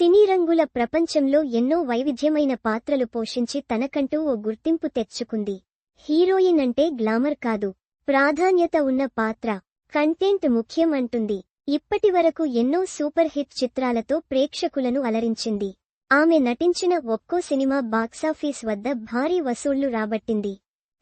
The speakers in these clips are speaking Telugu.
సినీ రంగుల ప్రపంచంలో ఎన్నో వైవిధ్యమైన పాత్రలు పోషించి తనకంటూ ఓ గుర్తింపు తెచ్చుకుంది. హీరోయిన్ అంటే గ్లామర్ కాదు ప్రాధాన్యత ఉన్న పాత్ర కంటెంట్ ముఖ్యం అంటుంది. ఇప్పటివరకు ఎన్నో సూపర్ హిట్ చిత్రాలతో ప్రేక్షకులను అలరించింది. ఆమె నటించిన ఒక్కో సినిమా బాక్సాఫీస్ వద్ద భారీ వసూళ్ళు రాబట్టింది.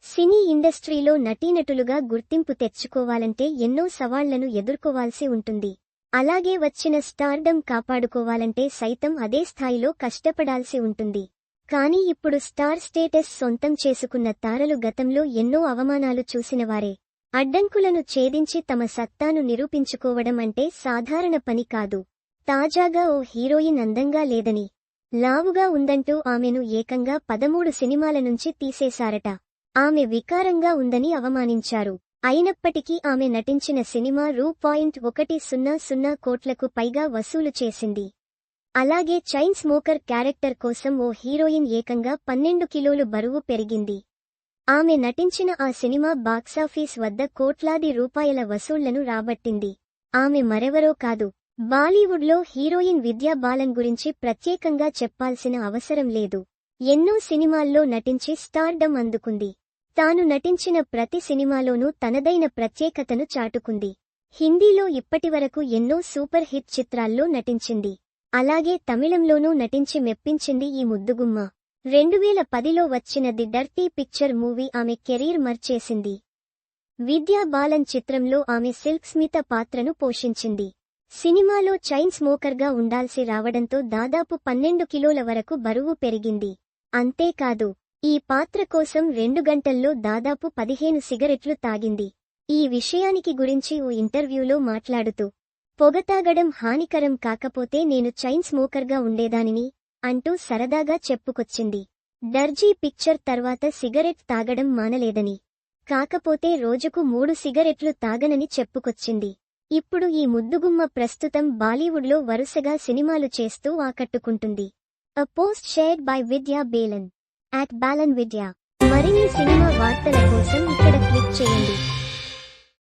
సినీ ఇండస్ట్రీలో నటీనటులుగా గుర్తింపు తెచ్చుకోవాలంటే ఎన్నో సవాళ్ళను ఎదుర్కోవాల్సి ఉంటుంది. అలాగే వచ్చిన స్టార్డమ్ కాపాడుకోవాలంటే సైతం అదే స్థాయిలో కష్టపడాల్సి ఉంటుంది. కానీ ఇప్పుడు స్టార్ స్టేటస్ సొంతం చేసుకున్న తారలు గతంలో ఎన్నో అవమానాలు చూసినవారే. అడ్డంకులను ఛేదించి తమ సత్తాను నిరూపించుకోవడం అంటే సాధారణ పని కాదు. తాజాగా ఓ హీరోయిన్ అందంగా లేదని లావుగా ఉందంటూ ఆమెను ఏకంగా పదమూడు సినిమాల నుంచి తీసేశారట. ఆమె వికారంగా ఉందని అవమానించారు. అయినప్పటికీ ఆమె నటించిన సినిమా రూ పాయింట్ ఒకటి సున్నా సున్నా కోట్లకు పైగా వసూలు చేసింది. అలాగే చైన్ స్మోకర్ క్యారెక్టర్ కోసం ఓ హీరోయిన్ ఏకంగా పన్నెండు కిలోలు బరువు పెరిగింది. ఆమె నటించిన ఆ సినిమా బాక్సాఫీస్ వద్ద కోట్లాది రూపాయల వసూళ్ళను రాబట్టింది. ఆమె మరెవరో కాదు. బాలీవుడ్లో హీరోయిన్ విద్యా బాలన్ గురించి ప్రత్యేకంగా చెప్పాల్సిన అవసరం లేదు. ఎన్నో సినిమాల్లో నటించి స్టార్డమ్ అందుకుంది. తాను నటించిన ప్రతి సినిమాలోనూ తనదైన ప్రత్యేకతను చాటుకుంది. హిందీలో ఇప్పటివరకు ఎన్నో సూపర్ హిట్ చిత్రాల్లో నటించింది. అలాగే తమిళంలోనూ నటించి మెప్పించింది ఈ ముద్దుగుమ్మ. రెండువేల పదిలో వచ్చిన ది డర్టీ పిక్చర్ మూవీ ఆమె కెరీర్ మర్చేసింది. విద్యా బాలన్ చిత్రంలో ఆమె సిల్క్ స్మిత పాత్రను పోషించింది. సినిమాలో చైన్ స్మోకర్గా ఉండాల్సి రావడంతో దాదాపు పన్నెండు కిలోల వరకు బరువు పెరిగింది. అంతేకాదు ఈ పాత్ర కోసం రెండు గంటల్లో దాదాపు పదిహేను సిగరెట్లు తాగింది. ఈ విషయానికి గురించి ఓ ఇంటర్వ్యూలో మాట్లాడుతూ పొగతాగడం హానికరం కాకపోతే నేను చైన్ స్మోకర్గా ఉండేదానిని అంటూ సరదాగా చెప్పుకొచ్చింది. డర్జీ పిక్చర్ తర్వాత సిగరెట్ తాగడం మానలేదని కాకపోతే రోజుకు మూడు సిగరెట్లు తాగనని చెప్పుకొచ్చింది. ఇప్పుడు ఈ ముద్దుగుమ్మ ప్రస్తుతం బాలీవుడ్లో వరుసగా సినిమాలు చేస్తూ ఆకట్టుకుంటుంది. అ పోస్ట్ షేర్డ్ బై విద్యా బేలన్ అట్ బాలన్ విద్య మరిన్ని సినిమా వార్తల కోసం ఇక్కడ క్లిక్ చేయండి.